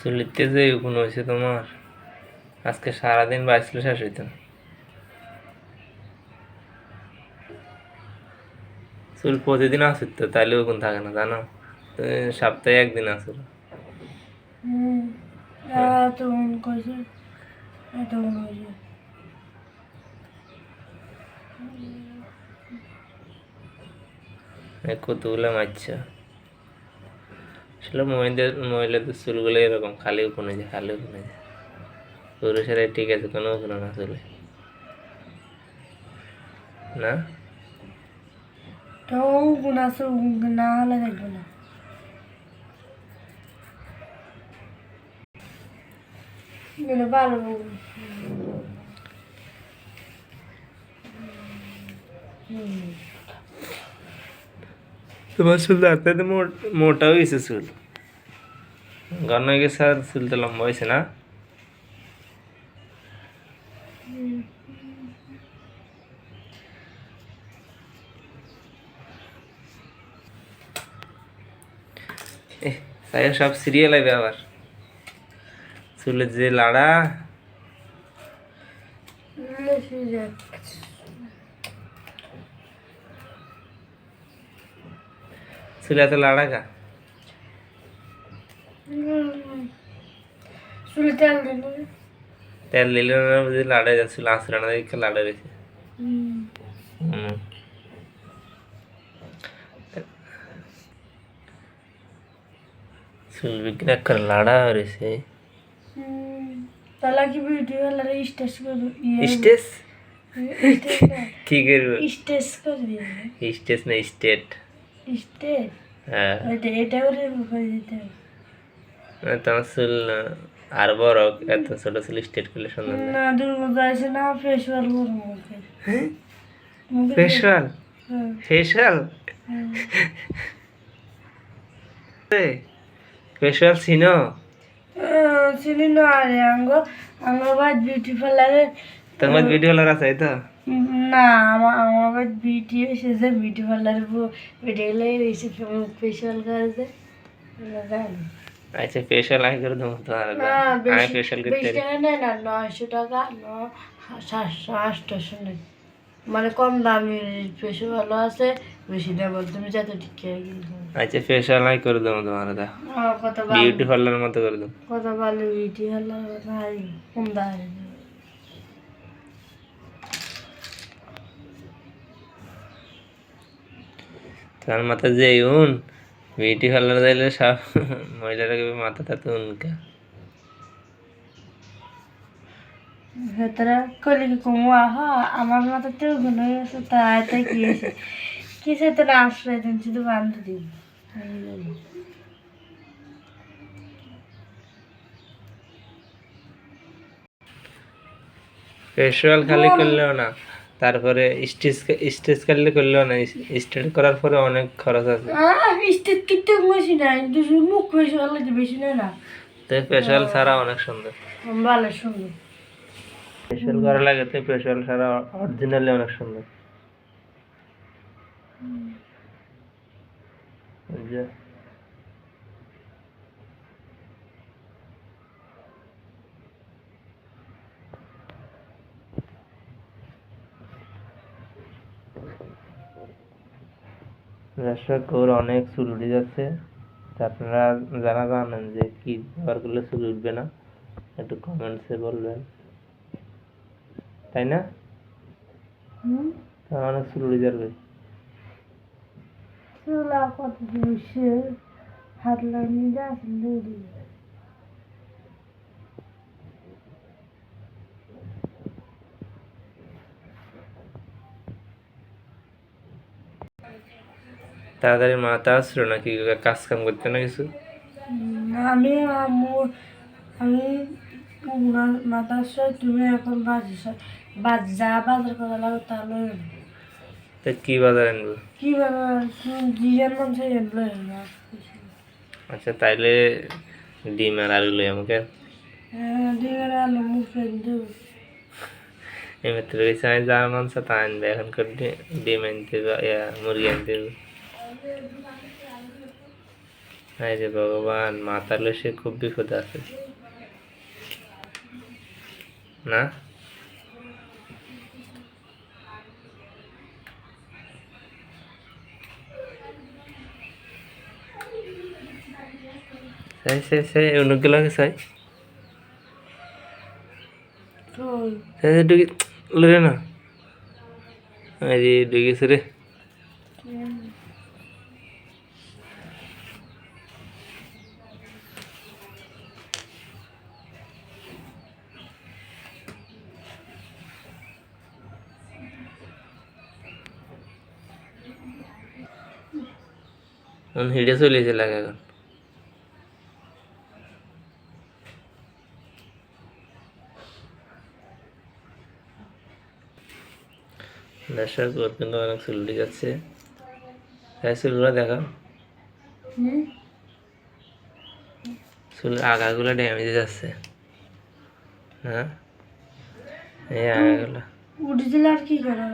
চুলিতে যে উকুন হয়েছে তোমার আজকে সারাদিন বাইছিল শেষ হইতো না। চুল প্রতিদিন আসিত তো তাইলে উকুন থাকে না জানো? তুমি সপ্তাহে একদিন আসো হুম এত করছে এত হয়েছে কতগুলো মারছে আসলে মহিলাদের মহিলাদের চুলগুলো এরকম খালি উকুনে যায় খালি উকুনে যায় পুরুষের ঠিক আছে কোনো উকুনে না চলে না তো গুণ আছে গুণ না হলে দেখবে না গেলে ভালো গুণ তোমার চুল রাতে তো মোটা হয়েছে চুল ঘন হয়ে গেছে আর চুল তো লম্বা হয়েছে না। তাই সব সিরিয়াল আইবে আবার। চুলের যে লাড়া। চুলে এত লাড়া কা চুলে তেল দিল তেল দিলে না বুঝি লাড়া যাচ্ছিল আসলে না দেখে লাড়া রয়েছে হুম। চুল বিক্রি করে লাড়া রয়েছে তাহলে কি ভিডিও হলে স্টেজ করে স্টেজ স্টেজ কি করব স্টেজ করে দিয়ে স্টেজ না স্টেট স্টেজ হ্যাঁ এটা এটা করে করে দিতে হবে মানে তোমার চুল আহ, আর বড় এত ছোট চুল স্টেট করলে সুন্দর না না দুর্গা আছে না ফেসওয়াল করব হ্যাঁ, ফেশিয়াল হ্যাঁ। ফেশিয়াল চিনো আহ, চিনি না আরে আঙ্গ। আঙ্গ বাদ বিউটি পার্লারে তোমার ভিডিও লার আছে তো? না আমার আমার বাদ বিউটি এসেছে বিউটি পার্লারে ফেসওয়াল জানি আচ্ছা ফেশিয়াল আগে করে দেবো ফেশিয়াল বেশি করতে টাকা নয়শো সাতশো মানে কম দামি ভালো আছে বেশি দাম তুমি যাতে ঠিক করে আচ্ছা ফেশিয়াল আগে করে দেবো তোমার দা বিউটি পার্লার মতো করে দেবো। কত ভালো বিউটি হলো ভাই কম দামে। তার মাথা যে উন বিউটি পার্লার যাইলে সব মহিলারা কেবে মাথা তাতে উনকা ভেতরে কলি কি কমু আহ আমার মাথাতেও গুণ হয়ে গেছে তাই তাই কি আছে তো না আশ্রয় দিন শুধু বান্ধ দিন এই খালি করলেও না তারপরে স্টেজ স্টেজ কাটলে করলেও না স্টেজ করার পরে অনেক খরচ আছে। কিনতে বেশি দুশো মুখ বেশি নেই না তো ছাড়া অনেক সুন্দর। ভালো সুন্দর। করা লাগে তো ফেশিয়াল ছাড়া অরিজিনালি অনেক সুন্দর। দর্শক ওর অনেক চুল উঠে যাচ্ছে আপনারা যারা জানেন যে কি ব্যবহার করলে চুল উঠবে না একটু কমেন্টসে বলবেন। তাই না? অনেক চুল উঠে যাবে চুল কত হাত লাগিয়ে যা আসলে তাড়াতাড়ি মাথা আসছিল নাকি কাজ কাম করতে না কিছু? আমি আমি মাথার সাথে তুমি এখন বাজি বাজ যা বাজার করা লাগে তাহলে তা কি বাজার আনব? কি বাজার জিয়ার মন সেই এনলো আচ্ছা তাইলে ডিম আর আলু লই আমাকে। হ্যাঁ ডিমের আলু মুখে দেবো। এমনিতে রয়েছে আমি যার মাংস তা আনবে এখন ডিম আনতে মুরগি আনতে। হায় রে ভগবান মাতালে সে খুব বিপদে আছে। না? সাই সাই সাই অনেকগুলো সাই। কই? সাই সাই ঢুকি না? ঢুকিছে রে। হিডে চলেছে লাগে এখন। দর্শক ওর কিন্তু অনেক চুলটি যাচ্ছে। হ্যাঁ চুলগুলো দেখা। হুম। চুলের আগাগুলো ড্যামেজে যাচ্ছে। হ্যাঁ? এই আগাগুলো। উঠে দিলে আর কি করা